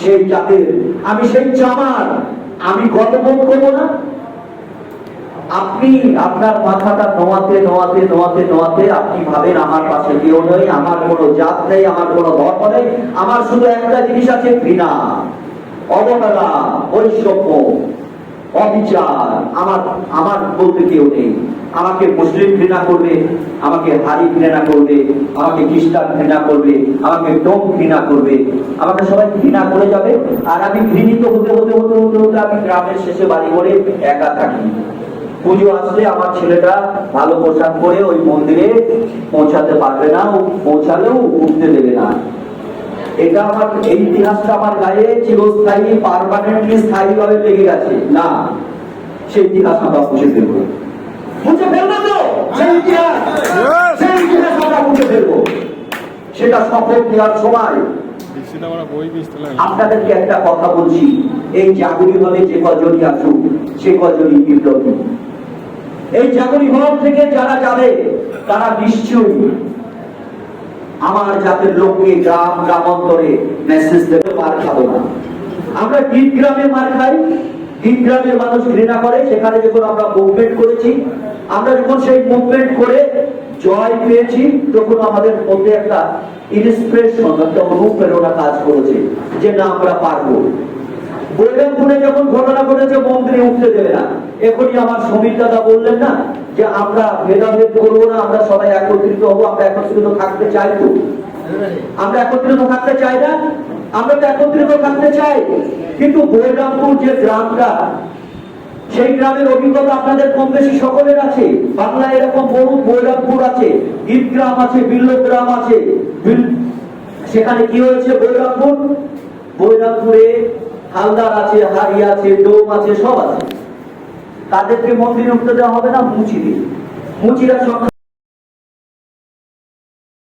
সেই জাতের, আমি সেই চামার আমি গর্ববোধ করব না। আপনি আপনার মাথাটা নোয়াতে নোয়াতে নোয়াতে নোয়াতে আপনি ভাবেন আমার পাশে কেউ নেই, আমার কোনো জাত নেই, আমার কোনো ধর্ম নেই, আমার শুধু একটা জিনিস আছে ঘৃণা, অবহেলা, বৈষম্য। অবিচার। আমার আমার বলতে কেউ নেই। আমাকে মুসলিম ঘৃণা করবে, আমাকে হারি ঘৃণা করবে, আমাকে খ্রিস্টান ঘৃণা করবে, আমাকে ডোম ঘৃণা করবে। আমাকে সবাই ঘৃণা করে যাবে, আর আমি ঘৃণিত হতে হতে হতে হতে হতে আমি গ্রামের শেষে বাড়ি করে একা থাকি। পুজো আসলে আমার ছেলেটা ভালো পোশাক পরে ওই মন্দিরে পৌঁছাতে পারবে না পৌঁছালেও উঠতে দেবে না। এটা আমার এই ইতিহাসটা আমার গায়ে চিরস্থায়ী পারমানেন্টলি স্থায়ী ভাবে লেগে গেছে। না সেই ইতিহাস আমরা মুছে ফেলব মুছে ফেলব তো! সেই ইতিহাস! সেই ইতিহাস আমরা মুছে ফেলব সেটা শপথ নেওয়ার সময়। আপনাদেরকে একটা কথা বলছি। এই জাগরি হলে যে কজনই আসুক সে কজনই বিপ্লবী। এই জাগরি হল থেকে যারা যাবে তারা নিশ্চয়ই আমার জাতের লোককে গ্রাম, গ্রামান্তরে মেসেজ দেবে, মার খাব না। আমরা গীত গ্রামে মার খাই গীত গ্রামের মানুষ ঘৃণা করে, সেখানে যখন আমরা মুভমেন্ট করেছি, আমরা যখন সেই মুভমেন্ট করে জয় পেয়েছি, তখন আমাদের মধ্যে একটা ইন্সপিরেশন একটা অনুপ্রেরণা কাজ করেছে, যে না, আমরা পারব। বৈরামপুরে যখন ঘটনা ঘটেছে মন্ত্রী উঠতে দেবে না। এখনই আমার সমীর দাদা বললেন না যে, আমরা ভেদাভেদ করব না, আমরা সবাই একত্রিত হব, আমরা একত্রিত থাকতে চাই তো। আমরা একত্রিত থাকতে চাই না? আমরা তো একত্রিত থাকতে চাই। কিন্তু বৈরামপুর যে গ্রামটা, সেই গ্রামের অভিজ্ঞতা আপনাদের কম বেশি সকলের আছে। বাংলায় এরকম বহু বৈরামপুর আছে, ঈদ গ্রাম আছে, বিল্ল গ্রাম আছে। সেখানে কি হয়েছে বৈরামপুর বৈরামপুরে হালদার আছে, হাড়ি আছে, ডোম আছে, সব আছে। তাদেরকে মন্দিরে উঠতে দেওয়া হবে না? মুচি দিয়ে। মুচিরা সব